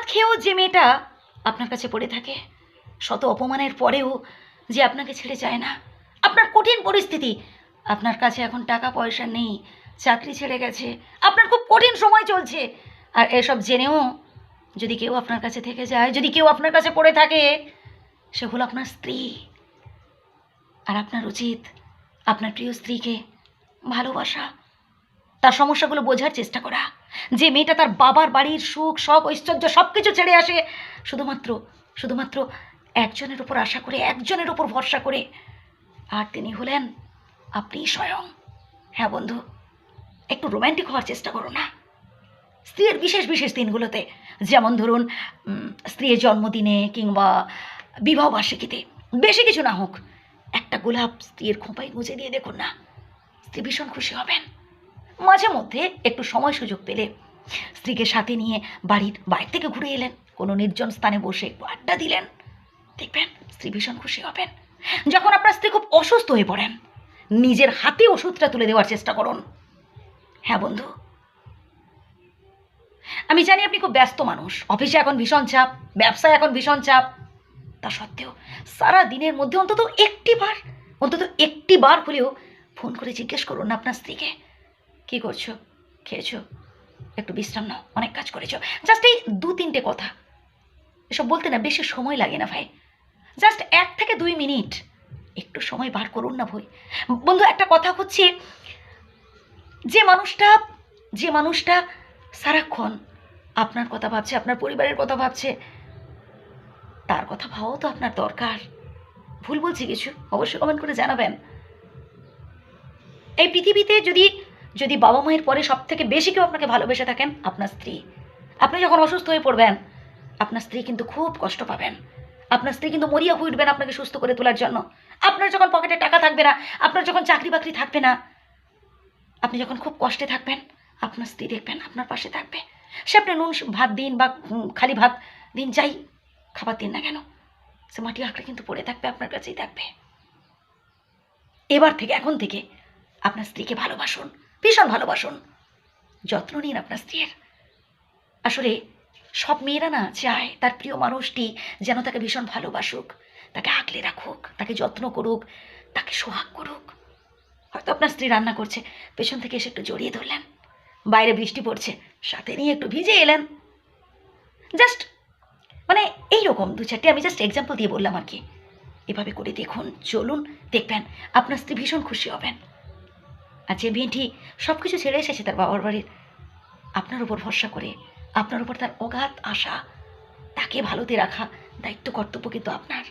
ভাত খেয়েও যে মেয়েটা আপনার কাছে পড়ে থাকে, শত অপমানের পরেও যে আপনাকে ছেড়ে যায় না। আপনার কঠিন পরিস্থিতি। আপনার কাছে এখন টাকা পয়সা নেই, চাকরি ছেড়ে গেছে, আপনার খুব কঠিন সময় চলছে। আর এসব জেনেও যদি কেউ আপনার কাছে থেকে যায়, যদি কেউ আপনার কাছে পড়ে থাকে, সে হলো আপনার স্ত্রী। আর আপনার উচিত আপনার প্রিয় স্ত্রীকে ভালোবাসা, তার সমস্যাগুলো বোঝার চেষ্টা করা। যে মেয়েটা তার বাবার বাড়ির সুখ শখ ঐশ্বর্য সব কিছু ছেড়ে আসে, শুধুমাত্র শুধুমাত্র একজনের উপর আশা করে, একজনের উপর ভরসা করে। আর তিনি হলেন আপনি স্বয়ং। হ্যাঁ বন্ধু, একটু রোম্যান্টিক হওয়ার চেষ্টা করো না। স্ত্রীর বিশেষ বিশেষ দিনগুলোতে, যেমন ধরুন স্ত্রীর জন্মদিনে কিংবা বিবাহবার্ষিকীতে, বেশি কিছু না হোক, একটা গোলাপ স্ত্রীর খোঁপায় গুঁজে দিয়ে দেখুন না। স্ত্রী ভীষণ খুশি হবেন। মাঝে মধ্যে একটু সময় সুযোগ পেলে। স্ত্রীকে সাথে নিয়ে বাড়ির বাইরে থেকে ঘুরে এলেন। কোনো নির্জন স্থানে বসে একটু আড্ডা দিলেন। দেখবেন স্ত্রী ভীষণ খুশি হবেন। যখন আপনার স্ত্রী খুব অসুস্থ হয়ে পড়েন, নিজের হাতে ওষুধটা তুলে দেওয়ার চেষ্টা করুন। হ্যাঁ বন্ধু। আমি জানি আপনি খুব ব্যস্ত মানুষ। অফিসে এখন ভীষণ চাপ, ব্যবসায় এখন ভীষণ চাপ। তা সত্ত্বেও সারা দিনের মধ্যে অন্তত একটি বার, অন্তত একটি বার হলেও ফোন করে জিজ্ঞেস করুন আপনার স্ত্রীকে। কী করছ? খেয়েছো? একটু বিশ্রাম নাও, অনেক কাজ করেছ। জাস্ট এই দু তিনটে কথা। এসব বলতে না বেশি সময় লাগে না ভাই। জাস্ট এক থেকে দুই মিনিট। একটু সময় বার করুন না ভাই। বন্ধু, একটা কথা হচ্ছে, যে মানুষটা যে মানুষটা সারাক্ষণ আপনার কথা ভাবছে, আপনার পরিবারের কথা ভাবছে, তার কথা ভাবাও তো আপনার দরকার। ভুল বলছি কিছু? অবশ্যই কমেন্ট করে জানাবেন। এই পৃথিবীতে যদি যদি বাবা মায়ের পরে সব থেকে বেশি কেউ আপনাকে ভালোবেসে থাকেন, আপনার স্ত্রী। আপনি যখন অসুস্থ হয়ে পড়বেন, আপনার স্ত্রী কিন্তু খুব কষ্ট পাবেন। আপনার স্ত্রী কিন্তু মরিয়া হয়ে উঠবেন আপনাকে সুস্থ করে তোলার জন্য। আপনার যখন পকেটে টাকা থাকবে না, আপনার যখন চাকরি বাকরি থাকবে না, আপনি যখন খুব কষ্টে থাকবেন, আপনার স্ত্রী দেখবেন আপনার পাশে থাকবে। সে আপনি নুন, ভাত দিন বা খালি ভাত দিন, যাই খাবার দিন না কেন, সে মাটি আঁকড়ে কিন্তু পড়ে থাকবে, আপনার কাছেই থাকবে। এবার থেকে, এখন থেকে আপনার স্ত্রীকে ভালোবাসুন। ভীষণ ভালোবাসুন। যত্ন নিন আপনার স্ত্রীর। আসলে সব মেয়েরা না চায় তার প্রিয় মানুষটি যেন তাকে ভীষণ ভালোবাসুক, তাকে আগলে রাখুক, তাকে যত্ন করুক, তাকে সোহাগ করুক। হয়তো আপনার স্ত্রী রান্না করছে, পেছন থেকে এসে একটু জড়িয়ে ধরলেন। বাইরে বৃষ্টি পড়ছে, সাথে নিয়ে একটু ভিজে এলেন। জাস্ট মানে এইরকম দু চারটে, আমি জাস্ট এক্সাম্পল দিয়ে বললাম আর কি। এভাবে করে দেখুন, চলুন, দেখবেন, আপনার স্ত্রী ভীষণ খুশি হবেন। আর যে মেয়েটি সব কিছু ছেড়ে এসেছে তার বাবার বাড়ির, আপনার উপর ভরসা করে, আপনার উপর তার অগাধ আশা, তাকে ভালোতে রাখা দায়িত্ব কর্তব্য কিন্তু আপনার।